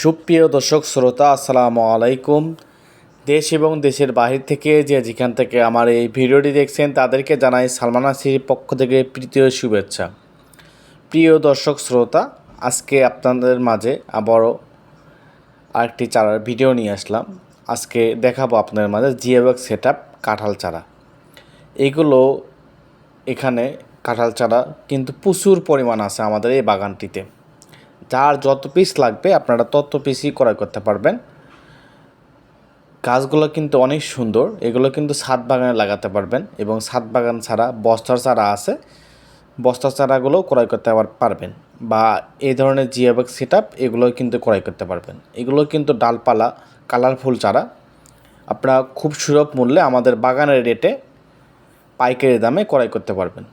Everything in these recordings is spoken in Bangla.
সুপ্রিয় দর্শক, শ্রোতা, আসসালামু আলাইকুম। দেশ এবং দেশের বাহির থেকে যে যেখান থেকে আমার এই ভিডিওটি দেখছেন, তাদেরকে জানাই সালমান আসির পক্ষ থেকে প্রীতীয় শুভেচ্ছা। প্রিয় দর্শক, শ্রোতা, আজকে আপনাদের মাঝে আবারও আরেকটি চারার ভিডিও নিয়ে আসলাম। আজকে দেখাবো আপনাদের মাঝে জিএবক সেট আপ কাঁঠাল চারা। এগুলো এখানে কাঁঠাল চারা কিন্তু প্রচুর পরিমাণ আছে আমাদের এই বাগানটিতে। যার যত পিস লাগবে আপনারা তত পিসই ক্রয় করতে পারবেন। গাছগুলো কিন্তু অনেক সুন্দর, এগুলো কিন্তু ছাদ বাগানে লাগাতে পারবেন এবং ছাদ বাগান ছাড়া বস্তার চারা আছে বস্তার চারাগুলোও ক্রয় করতে পার- পারবেন বা এই ধরনের জিয়াবাগ সেট আপ এগুলো কিন্তু ক্রয় করতে পারবেন। এগুলো কিন্তু ডালপালা, কালারফুল চারা, আপনারা খুব সুলভ মূল্যে আমাদের বাগানের রেটে পাইকারি দামে ক্রয় করতে পারবেন।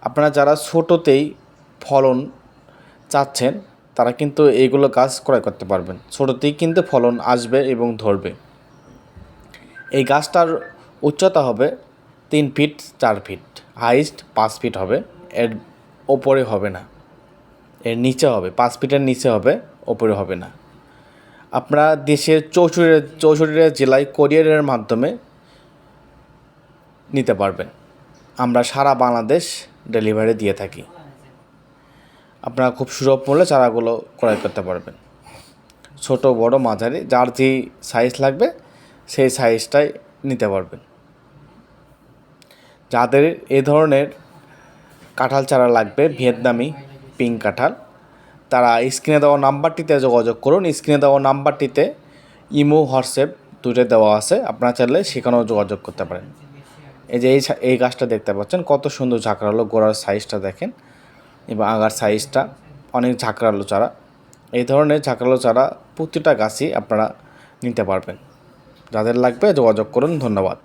আপনারা যারা ছোটোতেই ফলন চাচ্ছেন, তারা কিন্তু এইগুলো গাছ ক্রয় করতে পারবেন। ছোটোতেই কিন্তু ফলন আসবে এবং ধরবে। এই গাছটার উচ্চতা হবে তিন ফিট চার ফিট। হাইস্ট পাঁচ ফিট হবে। এর ওপরে হবে না। এর নিচে হবে। পাঁচ ফিটের নিচে হবে, ওপরে হবে না। আপনারা দেশের চৌষট্টি চৌষট্টিটা জেলায় কোরিয়ারের মাধ্যমে নিতে পারবেন। আমরা সারা বাংলাদেশ ডেলিভারি দিয়ে থাকি। আপনারা খুব সুলভ মূল্যে চারাগুলো ক্রয় করতে পারবেন। ছোট, বড়, মাঝারি, যার যে সাইজ লাগবে, সেই সাইজটাই নিতে পারবেন। যাদের এ ধরনের কাঁঠাল চারা লাগবে, ভিয়েতনামি পিঙ্ক কাঁঠাল, তারা স্ক্রিনে দেওয়া নাম্বারটিতে যোগাযোগ করুন। স্ক্রিনে দেওয়া নাম্বারটিতে ইমো, হোয়াটসঅ্যাপ দুটো দেওয়া আছে। আপনারা চাইলে সেখানেও যোগাযোগ করতে পারেন। এই যে এই এই গাছটা দেখতে পাচ্ছেন, কত সুন্দর ঝাঁকড়ালো গোড়ার সাইজটা দেখেন। এবং আগার সাইজটা অনেক ঝাঁকড়ালো চারা, এই ধরনের ঝাঁকড়ালো চারা প্রতিটা গাছই আপনারা নিতে পারবেন। যাদের লাগবে যোগাযোগ করুন, ধন্যবাদ।